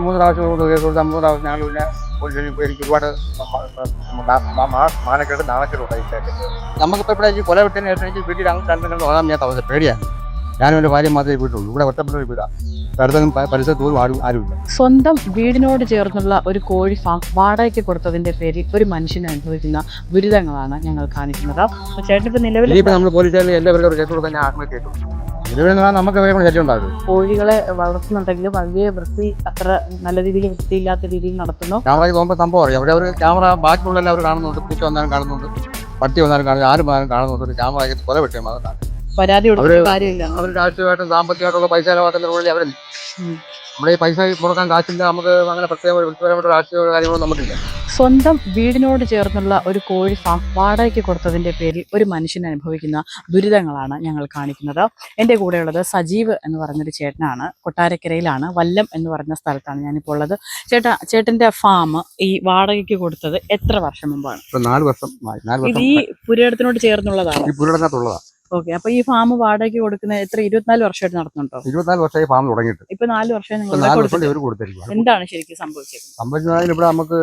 മൂന്ന് പ്രാവശ്യം കേസ് കൊടുത്ത് പ്രാവശ്യം ഞങ്ങൾ പിന്നെ എനിക്ക് ഒരുപാട് മാനക്കേട് നാണക്കേട് ഉണ്ടായിട്ട് നമുക്കിപ്പോൾ ഈ കൊല വിട്ടതിന് ശേഷം വീട്ടിൽ അങ്ങ് രണ്ടെങ്കിലും കണ്ട് ഞാൻ പേടിയാണ് ഞാനും എന്റെ ഭാര്യ മാത്രമേ വീട്ടുള്ളൂ ഇവിടെ ഒറ്റപ്പെട്ട ഒരു വീടാണ് അടുത്തൊന്നും പ- പരിസരത്ത് പോലും ആരും ആരുമില്ല സ്വന്തം വീടിനോട് ചേർന്നുള്ള ഒരു കോഴി ഫാം വാടകയ്ക്ക് കൊടുത്തതിന്റെ പേരിൽ ഒരു മനുഷ്യന് അനുഭവിക്കുന്ന ദുരിതങ്ങളാണ് ഞങ്ങൾ കാണിക്കുന്നത് ചേട്ടൻ ഇപ്പൊ നിലവിൽ നമ്മൾ പോലീസുകാരിൽ എല്ലാവരും ഒരു കേസ് കൊടുക്കാൻ ആത്മഹത്യ കേട്ടു നമുക്ക് വേറെ ശല്യം ഉണ്ടാകും. കോഴികളെ വളർത്തുന്നുണ്ടെങ്കിൽ വലിയ വൃത്തി അത്ര നല്ല രീതിയിൽ വൃത്തിയില്ലാത്ത രീതിയിൽ നടത്തുന്നു. ക്യാമറ പോകുമ്പോൾ സംഭവം അറിയാം. അവിടെ അവർ ക്യാമറ ബാക്കിയുള്ള അവർ കാണുന്നുണ്ട്. പൂച്ച വന്നാലും കാണുന്നുണ്ട്. പട്ടി വന്നാലും കാണുന്നു ആരും വന്നാലും കാണുന്നുണ്ട്. ക്യാമറയ്ക്ക് കൊല വെട്ടിയാൽ മാത്രം പരാതി കാര്യമില്ല. അവർ രാഷ്ട്രീയമായിട്ടും സാമ്പത്തികമായിട്ടുള്ള പൈസ ചെലവാക്കുന്നതിനുള്ളിൽ ഉം. നമ്മുടെ ഈ പൈസ മുടക്കാൻ കാശില്ല. നമുക്ക് അങ്ങനെ പ്രത്യേക രാഷ്ട്രീയ കാര്യങ്ങളൊന്നും നമുക്കില്ല. സ്വന്തം വീടിനോട് ചേർന്നുള്ള ഒരു കോഴി ഫാം വാടകയ്ക്ക് കൊടുത്തതിന്റെ പേരിൽ ഒരു മനുഷ്യൻ അനുഭവിക്കുന്ന ദുരിതങ്ങളാണ് ഞങ്ങൾ കാണിക്കുന്നത്. എന്റെ കൂടെയുള്ളത് സജീവ് എന്ന് പറഞ്ഞൊരു ചേട്ടനാണ്. കൊട്ടാരക്കരയിലാണ്. വല്ലം എന്ന് പറഞ്ഞ സ്ഥലത്താണ് ഞാനിപ്പോൾ ഉള്ളത്. ചേട്ടാ ചേട്ടന്റെ ഫാം ഈ വാടകയ്ക്ക് കൊടുത്തത് എത്ര വർഷം മുമ്പാണ്? നാല് വർഷം ഈ പുരയിടത്തിനോട് ചേർന്നുള്ളതാണ്? ഓക്കെ. അപ്പൊ ഈ ഫാം വാടകയ്ക്ക് കൊടുക്കുന്ന എത്ര? ഇരുപത്തിനാല് വർഷമായിട്ട് നടത്തുന്നുണ്ടോ ഇരുപത്തിനാല് വർഷമായി ഫാം തുടങ്ങിയിട്ട്. ഇപ്പൊ നാല് വർഷം നിങ്ങൾ കൊടുത്തിരിക്കുക എന്താണ് ശരിക്കും സംഭവിച്ചത് സംഭവിച്ചതായാലും ഇവിടെ നമുക്ക്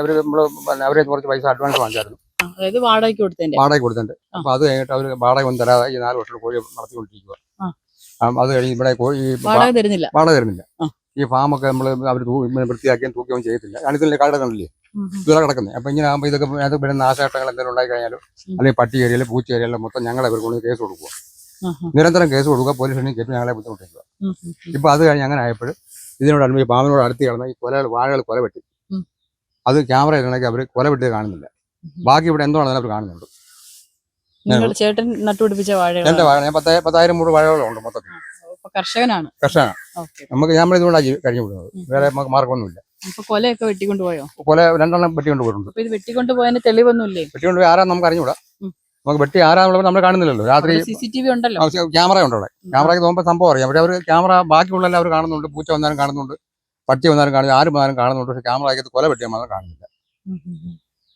അവർ നമ്മൾ അവരെ കുറച്ച് പൈസ അഡ്വാൻസ് വാങ്ങിച്ചായിരുന്നു. അതായത് വാടകയ്ക്ക് കൊടുത്തതിന്റെ. വാടക കൊടുത്തിട്ടുണ്ട് അപ്പൊ അത് കഴിഞ്ഞിട്ട് അവർ വാടക ഒന്നും തരാതെ ഈ നാല് വർഷം കോഴി നടത്തിക്കൊണ്ടിരിക്കുക. അത് കഴിഞ്ഞ് ഇവിടെ ഈ വാടക തരുന്നില്ല. വാടക തരുന്നില്ല. ഈ ഫാമൊക്കെ നമ്മൾ അവർ വൃത്തിയാക്കിയും തൂക്കുകയും ചെയ്യത്തില്ല. ഞാനിതിന്റെ കാട് കണ്ടില്ലേ. ഇതുവരെ കിടക്കുന്നത് അപ്പൊ ഇങ്ങനെ ആകുമ്പോൾ ഇതൊക്കെ അത് പിന്നെ നാശഘട്ടങ്ങൾ എന്തെങ്കിലും ഉണ്ടായി കഴിഞ്ഞാലും. അല്ലെങ്കിൽ പട്ടി ഏരിയയിൽ പൂച്ച കയറിയാലും മൊത്തം ഞങ്ങളെ ഇവർക്ക് കൊണ്ട് കേസ് കൊടുക്കുക. നിരന്തരം കേസ് കൊടുക്കുക. പോലീസ് സ്റ്റേഷനിൽ കയറ്റി ഞങ്ങളെ ബുദ്ധിമുട്ടിക്കുക. ഇപ്പൊ അത് കഴിഞ്ഞ് അങ്ങനെ ആയപ്പോൾ ഇതിനോട് ഈ പാമ്പിനോട് അടുത്ത് കിടന്ന ഈ കൊലകൾ വാഴകൾ കൊല വെട്ടി അത് ക്യാമറ ഇടണമെങ്കിൽ അവർ കൊല വെട്ടിയത് കാണുന്നില്ല ബാക്കി ഇവിടെ എന്തോ അവർ കാണുന്നുണ്ട്. നിങ്ങൾ ചേട്ടൻ നട്ടുപിടിപ്പിച്ച വാഴകൾ എന്റെ വാഴ ഞാൻ പത്തായ പത്തായിരം മൂട് വാഴകളുണ്ട് മൊത്തത്തിൽ. കർഷകനാണ്? കർഷകനാണ്. നമുക്ക് ക്യാമറ ഇതുകൊണ്ടാണ് ജീവി- കഴിഞ്ഞു വിടുന്നത്. വേറെ നമുക്ക് മാർഗമൊന്നുമില്ല കൊലയൊക്കെ വെട്ടിക്കൊണ്ട് പോയോ കൊല രണ്ടെണ്ണം വെട്ടി കൊണ്ട് പോയിട്ടുണ്ട്. അപ്പൊ ഇത് വെട്ടിക്കൊണ്ട് പോയതിന് തെളിവൊന്നുമില്ലേ? വെട്ടി കൊണ്ട് പോയി ആരാ നമുക്ക് അറിഞ്ഞുകൂടാ. ഉം. നമുക്ക് വെട്ടി ആരാന്നുള്ളത് നമ്മൾ കാണുന്നില്ലല്ലോ. രാത്രി സി സി ടി വി ഉണ്ടല്ലോ ക്യാമറ ഉണ്ട് അവിടെ. ക്യാമറയ്ക്ക് പോകുമ്പോൾ സംഭവം അറിയാം. പക്ഷെ അവർ ക്യാമറ ബാക്കിയുള്ള അവർ കാണുന്നുണ്ട്. പൂച്ച വന്നാലും കാണുന്നുണ്ട്. പട്ടി വന്നാലും കാണുന്നു ആരും വന്നാലും കാണുന്നുണ്ട്. പക്ഷെ ക്യാമറയ്ക്ക് കൊല വെട്ടിയാൽ മാത്രം കാണുന്നില്ല.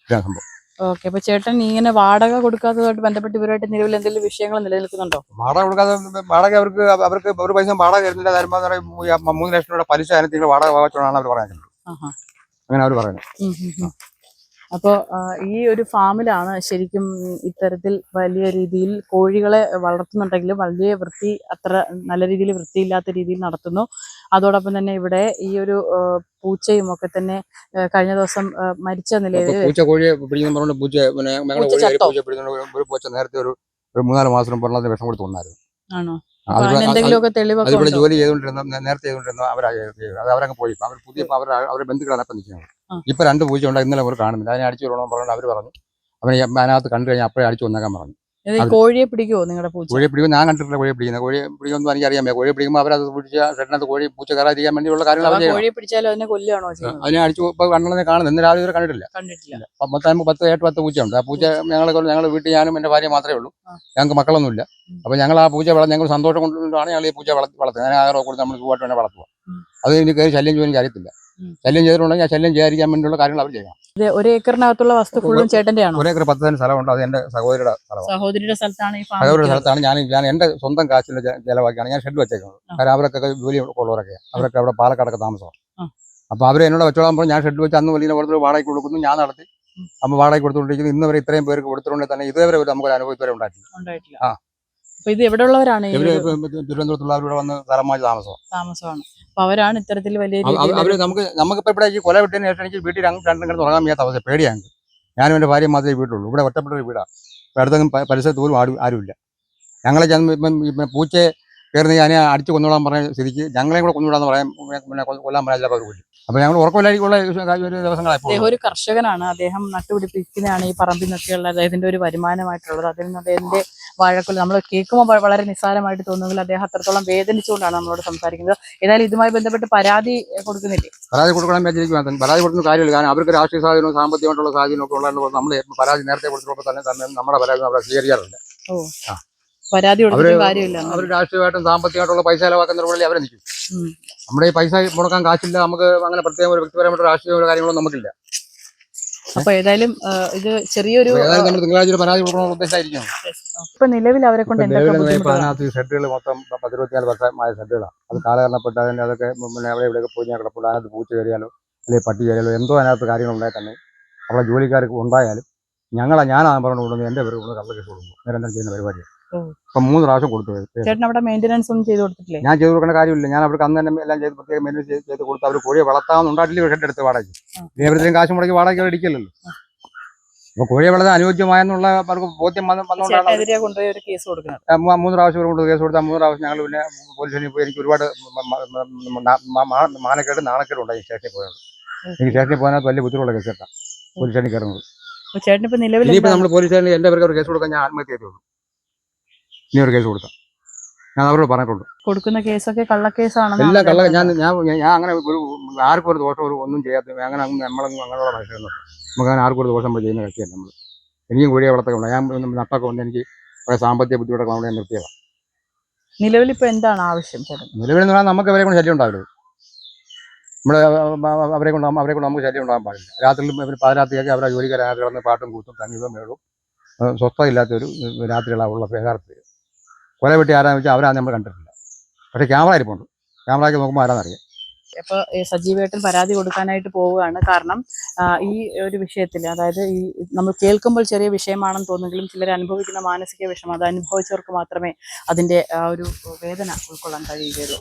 ഇതാണ് സംഭവം. ഓക്കെ അപ്പൊ ചേട്ടൻ ഇങ്ങനെ വാടക കൊടുക്കാത്തതുമായിട്ട് ബന്ധപ്പെട്ട് ഇവരുമായിട്ട് നിലവിൽ എന്തെങ്കിലും വിഷയങ്ങൾ നിലനിൽക്കുന്നുണ്ടോ? വാടക കൊടുക്കാതെ വാടക അവർക്ക് അവർക്ക് ഒരു പൈസ വാടക തരുന്നില്ല. തരുമ്പോൾ മൂന്ന് ലക്ഷം രൂപയുടെ പലിശ അതിനകത്ത് വാടക വാങ്ങിച്ചോണ്ടാണ് അവർ പറയുന്നത്. അങ്ങനെ അവർ പറയുന്നത്. അപ്പോ ആ, ഈ ഒരു ഫാമിലാണ് ശരിക്കും ഇത്തരത്തിൽ വലിയ രീതിയിൽ കോഴികളെ വളർത്തുന്നുണ്ടെങ്കിലും വലിയ വൃത്തി അത്ര നല്ല രീതിയിൽ വൃത്തിയില്ലാത്ത രീതിയിൽ നടത്തുന്നു അതോടൊപ്പം തന്നെ ഇവിടെ ഈ ഒരു പൂച്ചയും ഒക്കെ തന്നെ കഴിഞ്ഞ ദിവസം മരിച്ച നിലയിൽ പൂച്ച കോഴിയെ പിടിക്കുന്ന പറഞ്ഞുകൊണ്ട് പൂച്ച പിന്നെ പൂച്ച നേരത്തെ ഒരു ഒരു മൂന്നാൽ മാസം മുമ്പ് വിഷം കൊടുത്ത് വന്നായിരുന്നു ആണോ? ജോലി ചെയ്തുകൊണ്ടിരുന്ന നേരത്തെ ചെയ്തുകൊണ്ടിരുന്ന അവരാ. അത് അവരങ്ങ് പോയി അവർ പുതിയ അവർ അവരുടെ ബന്ധുക്കളാണ് ഇപ്പൊ നിൽക്കുന്നത്. ഇപ്പൊ രണ്ട് പൂച്ച ഉണ്ട് ഇന്നലെ പോലും കാണുന്നില്ല. അതിനെ അടിച്ചു വിടണം പറഞ്ഞു അവർ പറഞ്ഞു. അവനെ അതിനകത്ത് കണ്ടു കഴിഞ്ഞാൽ അപ്പോഴേ അടിച്ചു വന്നേക്കാൻ പറഞ്ഞു. കോഴിയെ പിടിക്കുമോ നിങ്ങളുടെ പൂച്ച? കോഴിയെ പിടിക്കും ഞാൻ കണ്ടിട്ടില്ല കോഴി പിടിക്കുന്നത്. കോഴിയെ പിടിക്കുമെന്ന് എനിക്ക് വയ്യ കോഴിയെ പിടിക്കുമ്പോൾ അവരത് പിടിച്ച ഷെഡിനകത്ത് കോഴി പൂച്ച കയറാതിരിക്കാൻ വേണ്ടിയുള്ള കാര്യങ്ങൾ കോഴിയെ പിടിച്ചാലും അതിനെ കൊല്ലുകയാണോ അതിനെ അടിച്ചു ഇപ്പൊ കണ്ണനെ കാണുന്നത് ഇന്നലെ രാവിലെ കണ്ടിട്ടില്ല. കണ്ടിട്ടില്ല. മൊത്തം പത്ത് എട്ട് പത്ത് പൂച്ചയുണ്ട്. ആ പൂച്ച ഞങ്ങളെ ഞങ്ങളുടെ വീട്ടിൽ ഞാനും എന്റെ ഭാര്യ മാത്രമേ ഉള്ളൂ. ഞങ്ങൾക്ക് മക്കളൊന്നുമില്ല. അപ്പോൾ അപ്പൊ ഞങ്ങൾ ആ പൂച്ച വളർന്ന് ഞങ്ങൾ സന്തോഷം കൊണ്ടുകൊണ്ടാണ് ഞങ്ങൾ ഈ പൂച്ച വളർത്തി വളർത്തുന്നത്. ഞാൻ ആഗ്രഹം കൊടുത്ത് നമ്മൾ സുഖമായിട്ട് വേണേൽ വളർത്തുക. അത് എനിക്ക് കയറി ശല്യം ചെയ്യാൻ എനിക്ക് അറിയത്തില്ല. ശല്യം ചെയ്തിട്ടുണ്ടെങ്കിൽ ആ ശല്യം ചെയ്യാതിരിക്കാൻ വേണ്ടിയുള്ള കാര്യങ്ങൾ അവർ ചെയ്യാം ഇത് ഒരു ഏക്കറിനകത്തുള്ള വസ്തു ഫുള്ളും ചേട്ടന്റെ ആണോ ഒരേക്കർ ഒരു പത്ത് സെന്റ് സ്ഥലമുണ്ട്. അത് എന്റെ സഹോദരിയുടെ സ്ഥലമാണ്. സഹോദരിയുടെ സ്ഥലത്താണ് ഈ ഫാം സഹോദരിയുടെ സ്ഥലത്താണ്. ഞാൻ ഞാൻ എന്റെ സ്വന്തം കാശിൽ ചെലവാക്കിയാണ് ഞാൻ ഷെഡ് വെച്ചേക്കുന്നത്. കാരണം അവരൊക്കെ ജോലി ഉള്ളവരൊക്കെ അവരൊക്കെ അവിടെ പാലക്കാടൊക്കെ താമസമാണ്. ആ. അപ്പൊ അവർ എന്നോട് വെച്ചോളാൻ പറഞ്ഞു ഞാൻ ഷെഡ് വെച്ച് അന്ന് വലിയ ഓർഡർ വാടകയ്ക്ക് കൊടുക്കുന്നു ഞാൻ നടത്തി. അപ്പൊ വാടകയ്ക്ക് കൊടുത്തുകൊണ്ടിരിക്കുന്നു. ഇന്ന് വരെ ഇത്രയും പേർക്ക് കൊടുത്തിട്ടുണ്ടെങ്കിൽ തന്നെ ഇതുവരെ ഒരു നമുക്കൊരു അനുഭവം ഇതുവരെ ഉണ്ടായിട്ടില്ല. ഉണ്ടായിട്ടില്ല. ആ. അപ്പൊ ഇത് എവിടെ ഉള്ളവരാണ് ഒരു ഇപ്പൊ വന്ന് സ്ഥലമായി താമസം. താമസമാണ്. അപ്പൊ അവരാണ് ഇത്തരത്തിൽ വലിയ അവർ നമുക്ക് നമുക്കിപ്പോ ഇവിടെ ഈ കൊല വിട്ടതിന് ശേഷം എനിക്ക് വീട്ടിൽ അങ്ങ് രണ്ടും കിടന്ന് വയ്യാത്ത അവസ്ഥ പേടിയാണ്. ഞാനും എന്റെ ഭാര്യ മാത്രമേ വീട്ടുള്ളൂ ഇവിടെ ഒറ്റപ്പെട്ട ഒരു വീടാണ് ഇവിടെ പരിസരത്ത് പോലും ആരും ആരുമില്ല. ഞങ്ങളെ ചെന്ന് പൂച്ചയെ കയറുന്ന ഞാൻ അടിച്ച് കൊന്നുവിടാൻ പറഞ്ഞ സ്ഥിതിക്ക് ഞങ്ങളെയും കൂടെ കൊന്നുവിടാന്ന് പറയാൻ പിന്നെ കൊല്ലാൻ പറയാൻ ചിലപ്പോൾ വിളിക്കും അപ്പൊ ഞങ്ങൾ ഉറക്കമില്ലായിരിക്കുള്ള ദിവസങ്ങളായി ഒരു കർഷകനാണ്. അദ്ദേഹം നട്ടുപിടിപ്പിക്കുന്നതാണ് ഈ പറമ്പിൽ നിന്നൊക്കെയുള്ള അദ്ദേഹത്തിന്റെ ഒരു വരുമാനമായിട്ടുള്ളത്. അതിൽ നിന്ന് അദ്ദേഹത്തിന്റെ വാഴക്കൊല. നമ്മൾ കേൾക്കുമ്പോൾ വളരെ നിസ്സാരമായിട്ട് തോന്നുമെങ്കിൽ അദ്ദേഹം അത്രത്തോളം വേദനിച്ചുകൊണ്ടാണ് നമ്മളോട് സംസാരിക്കുന്നത്. ഏതായാലും ഇതുമായി ബന്ധപ്പെട്ട് പരാതി കൊടുക്കുന്നില്ലേ? പരാതി കൊടുക്കണം വിചാരിക്കും പരാതി കൊടുക്കുന്ന കാര്യമില്ല. കാരണം അവർക്ക് രാഷ്ട്രീയ സാഹചര്യവും സാമ്പത്തികമായിട്ടുള്ള സാഹചര്യം ഒക്കെ ഉള്ളതുകൊണ്ട് നമ്മൾ പരാതി നേരത്തെ കൊടുത്തപ്പോൾ തന്നെ തന്നെ നമ്മുടെ പരാതി അവരെ സ്വീകരിക്കാറുണ്ട്. ഓ. പരാതി കാര്യമില്ല. അവർ രാഷ്ട്രീയമായിട്ടും സാമ്പത്തികമായിട്ടുള്ള പൈസ ചെലവാക്കുന്ന വഴി അവരെ നിൽക്കും. നമ്മുടെ ഈ പൈസ മുടക്കാൻ കാശില്ല നമുക്ക് അങ്ങനെ പ്രത്യേകം ഒരു വ്യക്തിപരമായിട്ട് രാഷ്ട്രീയ കാര്യങ്ങളൊന്നും നമുക്കില്ല. അപ്പൊ ഏതായാലും ഇത് ചെറിയൊരു ഏതായാലും നമ്മൾ തിങ്കളാഴ്ച ഒരു പരാതി കൊടുക്കണമെന്ന് ഉദ്ദേശമായിരിക്കും ഇപ്പൊ നിലവിൽ അവരെ കൊണ്ട് ഷെഡുകൾ മൊത്തം പത്തിരുപത്തിനാല് വർഷമായ ഷെഡുകളാണ് അത് കാലഹരണപ്പെട്ട് അതിന്റെ അതൊക്കെ പിന്നെ അവിടെ ഇവിടെയൊക്കെ പോയി ഞാൻ കിടപ്പുണ്ട് അതിനകത്ത് പൂച്ച കയറിയാലോ അല്ലെങ്കിൽ പട്ടി കയറിയാലോ എന്തോ അതിനകത്ത് കാര്യങ്ങളുണ്ടായി തന്നെ അവിടെ ജോലിക്കാർക്ക് ഉണ്ടായാലും ഞങ്ങളെ ഞാനാണ് പറഞ്ഞു കൊടുക്കുന്നത് എന്റെ പേര് കൊണ്ട് കള്ള കേസ് കൊടുക്കും. നിരന്തരം ചെയ്യുന്ന പരിപാടിയാണ്. ഇപ്പം മൂന്ന് പ്രാവശ്യം കൊടുത്തു. ചേട്ടൻ അവിടെ മെയിന്റെനൻസ് ഒന്നും ചെയ്ത് കൊടുത്തിട്ടില്ലേ? ഞാൻ ചെയ്ത് കൊടുക്കേണ്ട കാര്യമില്ല. ഞാൻ അവർക്ക് അന്ന് തന്നെ എല്ലാം ചെയ്ത് പ്രത്യേകം മെനു ചെയ്ത് ചെയ്ത് കൊടുത്ത് അവർ കോഴിയെ വളർത്താമെന്നുണ്ടായിട്ടില്ല ഷെഡ് എടുത്ത് വാടകയ്ക്ക്. ഇതേവരത്തിനും കാശ് മുടക്കി വാടക അടിക്കില്ലല്ലോ അപ്പൊ കോഴിയെ വളർത്താൻ അനുയോജ്യമായെന്നുള്ള അവർക്ക് ബോധ്യം വന്ന് വന്നുകൊണ്ടാണ് മൂന്ന് പ്രാവശ്യം കൊണ്ട് കേസ് കൊടുത്താൽ മൂന്ന് പ്രാവശ്യം ഞങ്ങൾ പിന്നെ പോലീസിന് പോയി എനിക്ക് ഒരുപാട് മാനക്കേട് നാണക്കേട് ഉണ്ടായി സ്റ്റേഷനിൽ പോയത് എനിക്ക് സ്റ്റേഷനിൽ പോകാനകത്ത് വലിയ ബുദ്ധിമുട്ടുള്ള കേസ് കേട്ടാ. പോലീസ് സ്റ്റേഷനിൽ കയറുന്നത്. എന്താണ്? നമ്മൾ പോലീസ് സ്റ്റേഷനിൽ എന്റെ പേർക്ക് കേസ് കൊടുക്കാൻ ഞാൻ ആത്മഹത്യ ചെയ്തോളൂ ഇനി ഒരു കേസ് കൊടുക്കാം. ഞാൻ അവരോട് പറഞ്ഞിട്ടുണ്ട്. കൊടുക്കുന്ന കേസൊക്കെ കള്ളക്കേസാണ് എല്ലാം കള്ള ഞാൻ ഞാൻ അങ്ങനെ ഒരു ആർക്കും ഒരു ദോഷം ഒരു ഒന്നും ചെയ്യാത്ത അങ്ങനെ അങ്ങ് നമ്മളങ്ങ് അങ്ങനെയുള്ള മനുഷ്യരൊന്നും നമുക്ക് അങ്ങനെ ആർക്കും ഒരു ദോഷം നമ്മൾ ചെയ്യുന്ന കക്ഷിയല്ല നമ്മൾ എനിക്കും കോഴിയെ വളർത്തൊക്കെ ഉണ്ട് ഞാൻ നട്ടൊക്കെ വന്ന് എനിക്ക് കുറേ സാമ്പത്തിക ബുദ്ധിമുട്ടൊക്കെ നമ്മൾ ഞാൻ നിർത്തിയതാണ് നിലവിൽ ഇപ്പൊ എന്താണ് ആവശ്യം നിലവിൽ എന്ന് പറഞ്ഞാൽ നമുക്ക് അവരെ കൊണ്ട് ശല്യം ഉണ്ടാവരുത് നമ്മൾ അവരെ കൊണ്ട് അവരെ കൊണ്ട് നമുക്ക് ശല്യം ഉണ്ടാകാൻ പാടില്ല. രാത്രിയിലും ഇവർ പാതിരാത്രിയൊക്കെ അവരെ ജോലിക്കാരാக കിടന്ന് പാട്ടും കൂത്തും തങ്ങിയതും മേളും ഏഹ് രാത്രികളാണ് രാത്രികളാവുള്ള യഥാർത്ഥത്തിൽ കൊല വെട്ടി ആരാന്ന് വെച്ചാൽ അവരാ നമ്മൾ കണ്ടിട്ടില്ല. പക്ഷെ ക്യാമറ ഇരിപ്പുണ്ട് ക്യാമറയ്ക്ക് നോക്കുമ്പോൾ ആരാന്നറിയാം അപ്പോൾ സജീവേട്ടൻ പരാതി കൊടുക്കാനായിട്ട് പോവുകയാണ്. കാരണം ഈ ഒരു വിഷയത്തിൽ അതായത് ഈ നമ്മൾ കേൾക്കുമ്പോൾ ചെറിയ വിഷയമാണെന്ന് തോന്നുമെങ്കിലും ചിലർ അനുഭവിക്കുന്ന മാനസിക വിഷമം അത് അനുഭവിച്ചവർക്ക് മാത്രമേ അതിന്റെ ആ ഒരു വേദന ഉൾക്കൊള്ളാൻ കഴിയുകയുള്ളൂ.